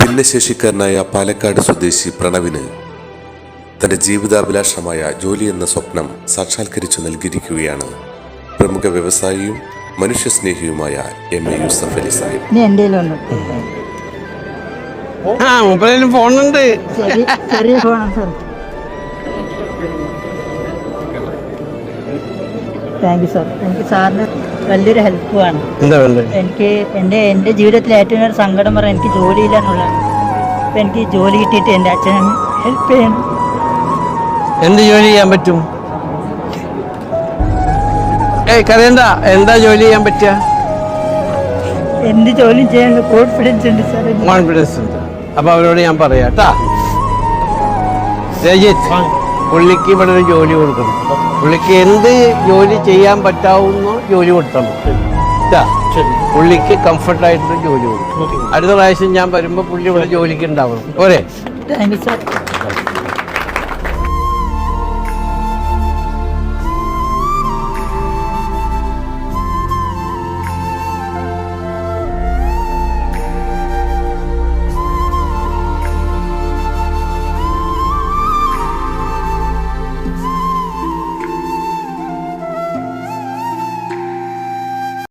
ഭിന്നശേഷിക്കാരനായ പാലക്കാട് സ്വദേശി പ്രണവിന് തന്റെ ജീവിതാഭിലാഷമായ ജോലി എന്ന സ്വപ്നം സാക്ഷാത്കരിച്ചു നൽകിയിരിക്കുകയാണ്. പ്രമുഖ വ്യവസായിയും മനുഷ്യസ്നേഹിയുമായ എം എ യൂസഫ് അലി സാഹിബ്. ഫോണുണ്ട്. ചെറിയ ചെറിയ ഫോണാണ് സാർ. താങ്ക് യു സാർ സാറിന് വലിയൊരു ഹെൽപ്പുമാണ് എനിക്ക് എന്റെ എന്റെ ജീവിതത്തിൽ ഏറ്റവും ഒരു സങ്കടം പറയാൻ എനിക്ക് ജോലിയില്ല എന്നുള്ളതാണ്. അപ്പം എനിക്ക് ജോലി കിട്ടിയിട്ട് എന്റെ അച്ഛൻ ഹെൽപ്പ് ചെയ്യണം. എന്ത് ജോലി ചെയ്യാൻ പറ്റും? ഏയ് കരയണ്ട. എന്താ ജോലി ചെയ്യാൻ പറ്റുക? എന്ത് ജോലി ചെയ്യാനുള്ള കോൺഫിഡൻസ് ഉണ്ട് സാർ. കോൺഫിഡൻസ് ഉണ്ട്. അപ്പൊ അവരോട് ഞാൻ പറയാം കേട്ടാ രജിത്ത് പുള്ളിക്ക് ഇവിടെ ഒരു ജോലി കൊടുക്കണം. പുള്ളിക്ക് എന്ത് ജോലി ചെയ്യാൻ പറ്റാവുന്ന ജോലി കൊടുത്താൽ മതി. കംഫർട്ട് പുള്ളിക്ക് കംഫർട്ടായിട്ടുള്ള ജോലി കൊടുക്കും. അടുത്ത പ്രാവശ്യം ഞാൻ വരുമ്പോൾ പുള്ളി ഇവിടെ ജോലിക്ക് ഉണ്ടാവണം. പോരെ? Thank you sir